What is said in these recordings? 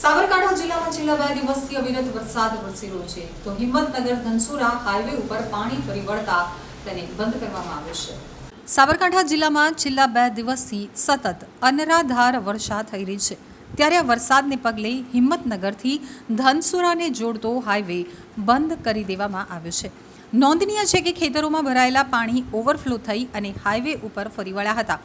સાબરકાંઠા જિલ્લામાં છેલ્લા બે દિવસથી અવિરત વરસાદ વરસી રહ્યો છે. તો હિંમતનગર, ધનસુરા હાઈવે ઉપર પાણી ફરી વળતા તેને બંધ કરવામાં આવ્યો છે. સાબરકાંઠા જિલ્લામાં છેલ્લા બે દિવસથી સતત અનરાધાર વર્ષા થઈ રહી છે. ત્યારે આ વરસાદને પગલે હિંમતનગરથી ધનસુરાને જોડતો હાઈવે બંધ કરી દેવામાં આવ્યો છે. નોંધનીય છે કે ખેતરોમાં ભરાયેલા પાણી ઓવરફ્લો થઈ અને હાઈવે ઉપર ફરી વળ્યા હતા.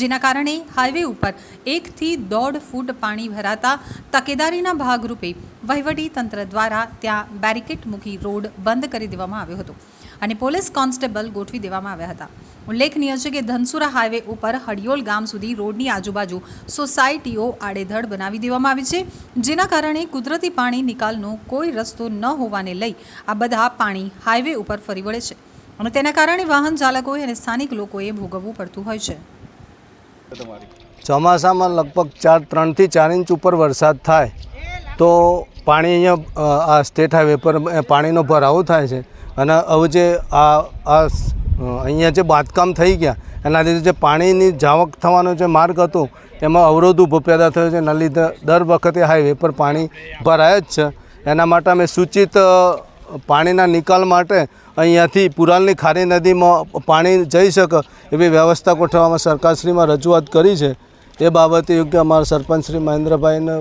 જેના કારણે હાઈવે ઉપર એકથી દોઢ ફૂટ પાણી ભરાતા તકેદારીના ભાગરૂપે વહીવટી તંત્ર દ્વારા ત્યાં બેરિકેડ મૂકી રોડ બંધ કરી દેવામાં આવ્યો હતો. અને પોલીસ કોન્સ્ટેબલ ગોઠવી દેવામાં આવ્યા હતા. ઉલ્લેખનીય છે કે ધનસુરા હાઈવે ઉપર હડિયોલ ગામ સુધી રોડની આજુબાજુ સોસાયટીઓ આડેધડ બનાવી દેવામાં આવી છે, જેના કારણે કુદરતી પાણી નિકાલનો કોઈ રસ્તો ન હોવાને લઈ આ બધા પાણી હાઈવે ઉપર ફરી વળે છે. અને તેના કારણે વાહન ચાલકોએ અને સ્થાનિક લોકોએ ભોગવવું પડતું હોય છે. ચોમાસામાં લગભગ ચાર ત્રણથી ચાર ઇંચ ઉપર વરસાદ થાય તો પાણી અહીંયા આ સ્ટેટ હાઈવે પર પાણીનો ભરાવો થાય છે. અને હવે જે આ આ અહીંયા જે બાંધકામ થઈ ગયા, એના લીધે જે પાણીની જાવક થવાનો જે માર્ગ હતો એમાં અવરોધ ઊભો પેદા થયો છે. એના લીધે દર વખતે હાઈવે પર પાણી ભરાય જ છે. એના માટે અમે સૂચિત પાણીના નિકાલ માટે અહીંયાથી પુરાલની ખારી નદીમાં પાણી જઈ શકે એવી વ્યવસ્થા ગોઠવવામાં સરકારશ્રીમાં રજૂઆત કરી છે. એ બાબતે યોગ્ય અમારા સરપંચ શ્રી મહેન્દ્રભાઈને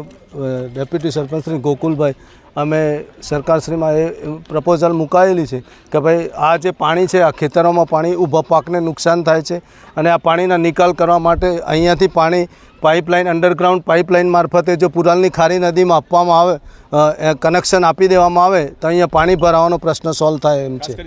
ડેપ્યુટી સરપંચ શ્રી ગોકુલભાઈ, અમે સરકારશ્રીમાં એ પ્રપોઝલ મુકાયેલી છે કે ભાઈ આ જે પાણી છે, આ ખેતરોમાં પાણી ઊભા પાકને નુકસાન થાય છે અને આ પાણીના નિકાલ કરવા માટે અહીંયાથી પાણી પાઇપલાઇન, અંડરગ્રાઉન્ડ પાઇપલાઇન મારફતે જો પુરાલની ખારી નદીમાં આપવામાં આવે કનેક્શન આપી દેવામાં આવે, તો અહીંયા પાણી ભરાવાનો પ્રશ્ન સોલ્વ થાય એમ છે.